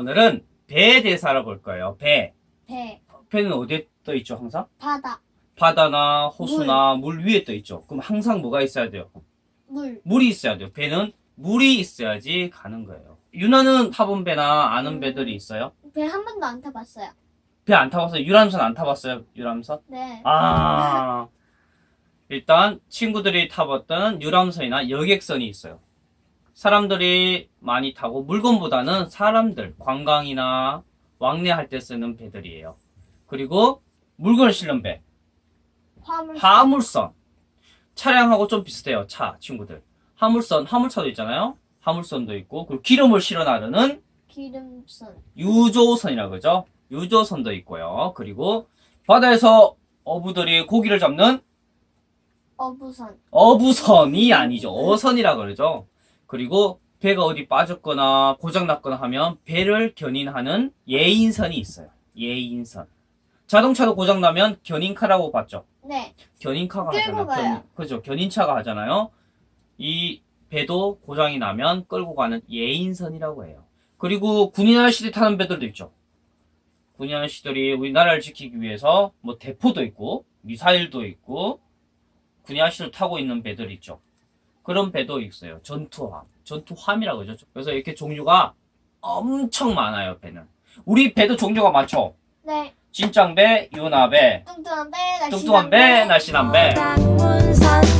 오늘은 배에 대해서 알아볼 거예요. 배. 배, 배는 어디에 떠 있죠, 항상? 바다, 바다나 호수나 물, 위에 떠 있죠. 그럼 항상 뭐가 있어야 돼요? 물. 물이 있어야 돼요. 배는 물이 있어야지 가는 거예요. 유나는 타본 배나 아는 음. 배들이 있어요? 배 한 번도 안 타봤어요. 배 안 타봤어요? 유람선 안 타봤어요? 유람선? 네. 아, 일단 친구들이 타봤던 유람선이나 여객선이 있어요. 사람들이 많이 타고 물건보다는 사람들, 관광이나 왕래할 때 쓰는 배들이에요. 그리고 물건을 실는 배, 화물. 화물선. 차량하고 좀 비슷해요, 차, 친구들. 화물선, 화물차도 있잖아요? 화물선도 있고, 그리고 기름을 실어 나르는 기름선. 유조선이라고 그러죠? 유조선도 있고요. 그리고 바다에서 어부들이 고기를 잡는 어부선. 어부선이 아니죠. 어선이라 그러죠. 그리고 배가 어디 빠졌거나 고장났거나 하면 배를 견인하는 예인선이 있어요. 예인선. 자동차도 고장나면 견인카라고 봤죠. 네. 견인카가 하잖아요. 견, 그죠. 견인차가 하잖아요. 이 배도 고장이 나면 끌고 가는 예인선이라고 해요. 그리고 군인 아저씨들이 타는 배들도 있죠. 군인 아저씨들이 우리나라를 지키기 위해서 뭐 대포도 있고 미사일도 있고 군인 아저씨들 타고 있는 배들 있죠. 그런 배도 있어요. 전투함. 전투함이라고 그러죠. 그래서 이렇게 종류가 엄청 많아요, 배는. 우리 배도 종류가 많죠. 네. 진짱배, 유나배, 뚱뚱한 배, 날씬한 뚱뚱한 배, 날씬한 배. 선생